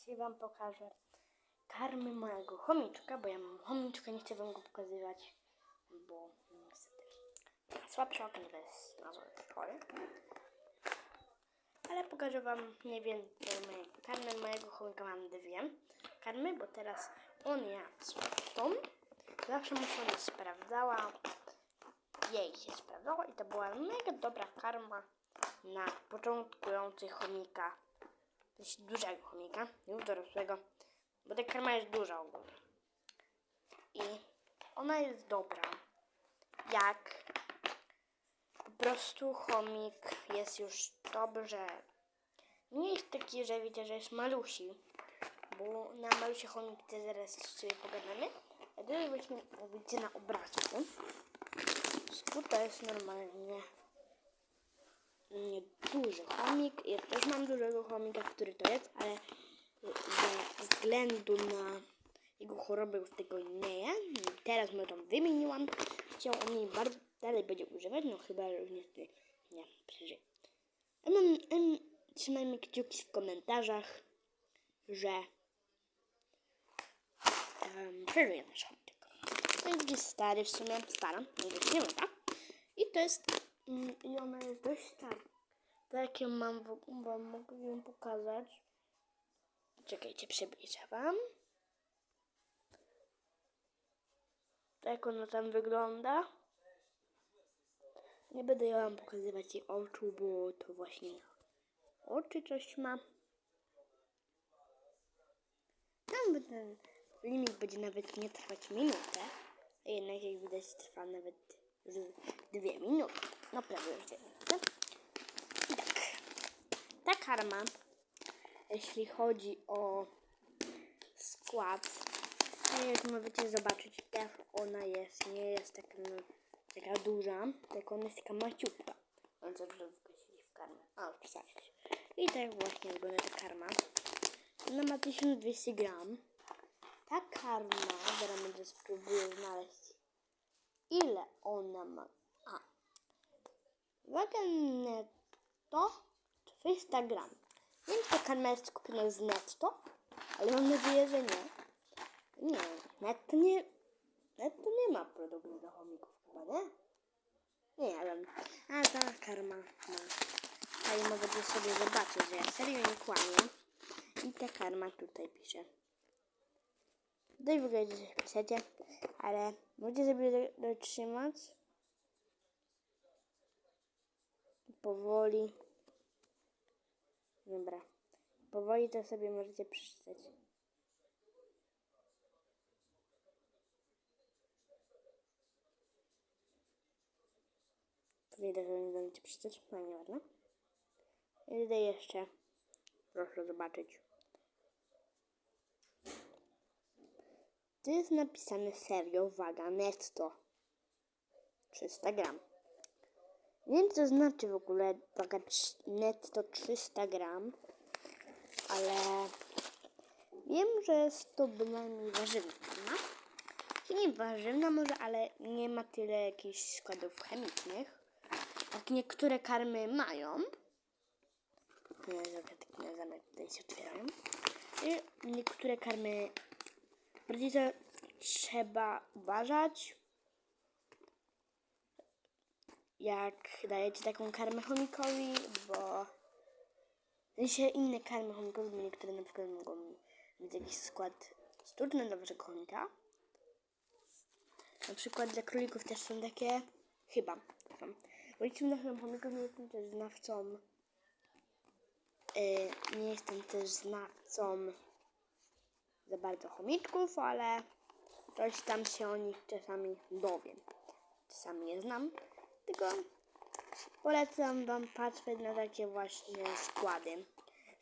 dzisiaj wam pokażę karmy mojego chomiczka, bo ja mam chomiczka, nie chcę wam go pokazywać, bo niestety słabszy okno to jest na złe chory. Ale pokażę wam mniej więcej karmy mojego chomika. Mam dwie karmy, bo teraz on jadł tą. Zawsze mu się sprawdzała. Jej się sprawdzała i to była mega dobra karma na początkujących chomika. Dość dużego chomika, już dorosłego, bo ta karma jest duża ogólnie. I ona jest dobra, jak po prostu chomik jest już dobrze. Nie jest taki, że widzę, że jest malusi, bo na malusie chomik też zaraz sobie pogadamy. A teraz właśnie widzicie na obrazku. Skór to jest normalnie nie duży chomik. Ja też mam dużego chomika, który to jest, ale ze względu na jego chorobę już tego nie je. Teraz mu tą wymieniłam. Chciał on jej bardzo dalej będzie używać, no chyba że już nie przeżyje. Mam, em, trzymajmy kciuki w komentarzach, że um, przeżyje nasz chomik. To jest gdzieś stary w sumie, stara, nie tak. I to jest, i ona jest dość stara. Tak ją mam, wam mogę ją pokazać. Czekajcie, przybliżę wam. Tak ona tam wygląda. Nie będę ja wam pokazywać jej oczu, bo to właśnie oczy coś ma. Tam ten filmik będzie nawet nie trwać minutę, a jednak jak widać trwa nawet dwie minuty. No dwie minuty. I tak, ta karma, jeśli chodzi o skład, to jak możecie zobaczyć, też ona jest, nie jest taka, no, taka duża, tylko ona jest taka maciupka. On brzydko siedzi w karmę. O, pisałeś. I tak właśnie wygląda ta karma. Ona ma 1200 gram. Ta karma, zaraz będę spróbuję znaleźć, ile ona ma. Waga netto 300 gram. Nie wiem, czy karma jest kupiona z netto, ale mam nadzieję, że nie. Nie, netto nie, netto nie ma produktu do chomików chyba, nie? Nie wiem. A ta karma ma. Tutaj możecie sobie zobaczyć, że ja serio nie kłamię. I ta karma tutaj pisze. Tutaj wygląda, że piszecie, ale możecie sobie do- dotrzymać. Powoli. Dobra. Powoli to sobie możecie przeczytać. Widać, że nie będziecie przeczytać. No nieważne. I tutaj jeszcze. Proszę zobaczyć. Tu jest napisane serio, waga netto. 300 gram. Nie wiem, co znaczy w ogóle waga netto 300 gram, ale wiem, że jest to bynajmniej warzywna. No? Nie warzywna może, ale nie ma tyle jakichś składów chemicznych, jak niektóre karmy mają. Dobra, takie zamek tutaj się otwierają. I niektóre karmy bardziej trzeba uważać, jak dajecie taką karmę chomikowi, bo w sensie inne karmy chomikowe, niektóre na przykład mogą mieć jakiś skład sztuczny dla waszego chomika. Na przykład dla królików też są takie, chyba, są. Bo liczmy na chomików, nie jestem też znawcą, yy, nie jestem też znawcą za bardzo chomiczków, ale coś tam się o nich czasami dowiem. Czasami nie znam, tylko polecam Wam patrzeć na takie właśnie składy.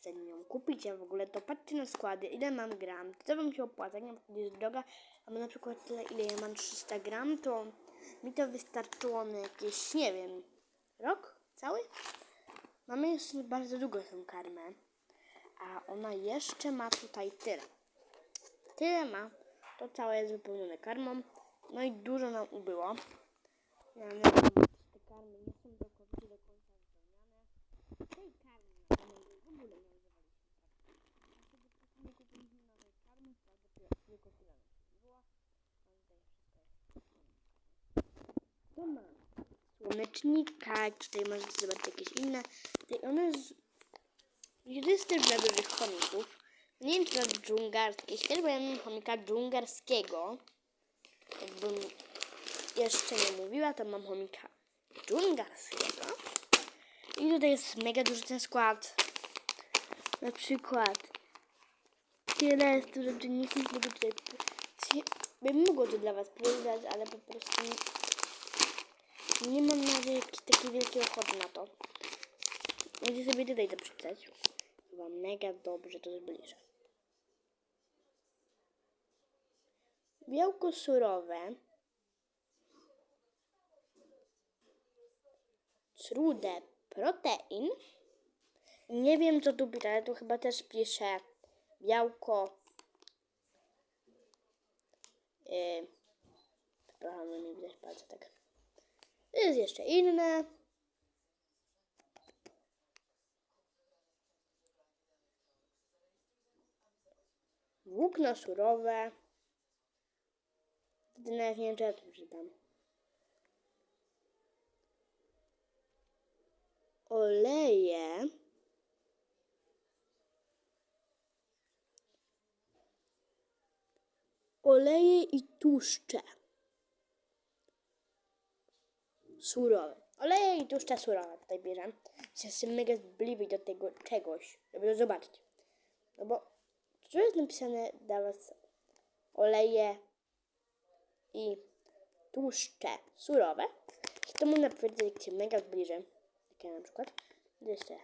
Zanim ją kupicie w ogóle, to patrzcie na składy, ile mam gram, to Wam się opłaca, nie wiem, jest droga, a na przykład tyle, ile ja mam 300 gram, to mi to wystarczyło na jakieś, nie wiem, rok cały? Mamy już bardzo długo tą karmę, a ona jeszcze ma tutaj tyle. Tyle ma. To całe jest wypełnione karmą. No i dużo nam ubyło. Ja karmy nie są całkowicie do końca. Tej karmy na w ogóle nie używaliśmy praktycznie. Nie kupiliśmy nowej karmy, dopiero tylko. Mam no tutaj wszystko jest. To ma słonecznika, tutaj możecie zobaczyć jakieś inne. Tutaj one z... jest też dla dużych chomików. Nie wiem, czy to jest dżungarskie. Jeśli też będę chomika dżungarskiego, jakbym jeszcze nie mówiła, to mam chomika dżungarskiego. I tutaj jest mega duży ten skład. Na przykład tyle jest tu rzeczy, nie chcę tego tutaj... Bym mogła to dla was powiedzieć, ale po prostu nie, nie mam na takiej wielkiej ochoty na to. Będę sobie tutaj to przeczytać. Chyba mega dobrze to zbliżę. Białko surowe. Trude protein. Nie wiem co tu pisze, tu chyba też pisze białko. Yy, nie widać palca tak. Jest jeszcze inne. Włókna surowe. Wtedy nawet nie wiem, czy ja to przeczytam. Oleje. Oleje i tłuszcze. Surowe. Oleje i tłuszcze surowe tutaj bierzemy. Jestem mega zbliwy do tego czegoś, żeby to zobaczyć. No bo tu jest napisane dla was oleje i tłuszcze surowe. To można powiedzieć, jak się mega zbliży. Ja na przykład. Jeszcze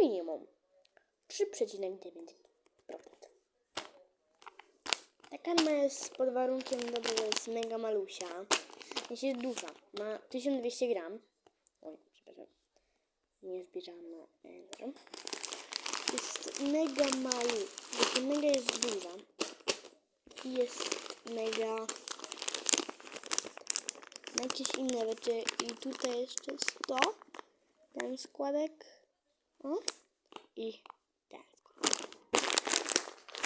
minimum 3,9%. Ta karma jest pod warunkiem dobrze, że jest mega malusia. Jeśli jest duża, ma 1200 gram. Oj, przepraszam. Nie zbierzałam na euro. Jest mega malu. Znaczy mega jest duża. I jest mega na jakieś inne rzeczy. I tutaj jeszcze jest to. Ten składek. O. I ten.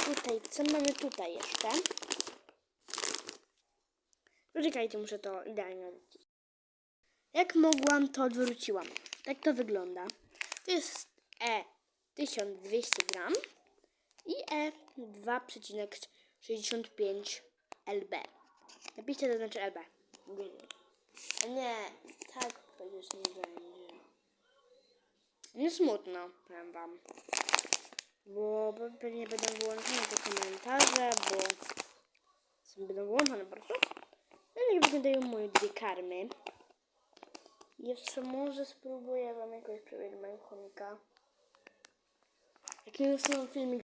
Tutaj, co mamy tutaj jeszcze? Poczekajcie, muszę to idealnie odwrócić. Jak mogłam, to odwróciłam. Tak to wygląda. To jest E 1200 gram i E 2,65 LB. Napiszcie to znaczy LB. Nie, tak przecież nie będzie. Nie smutno, powiem wam. Bo pewnie będą wyłączone te komentarze, bo będą wyłączone po prostu. No i wyglądają moje dwie karmy. Jeszcze może spróbuję wam jakoś przebiec mojego chomika. Jaki już mam filmik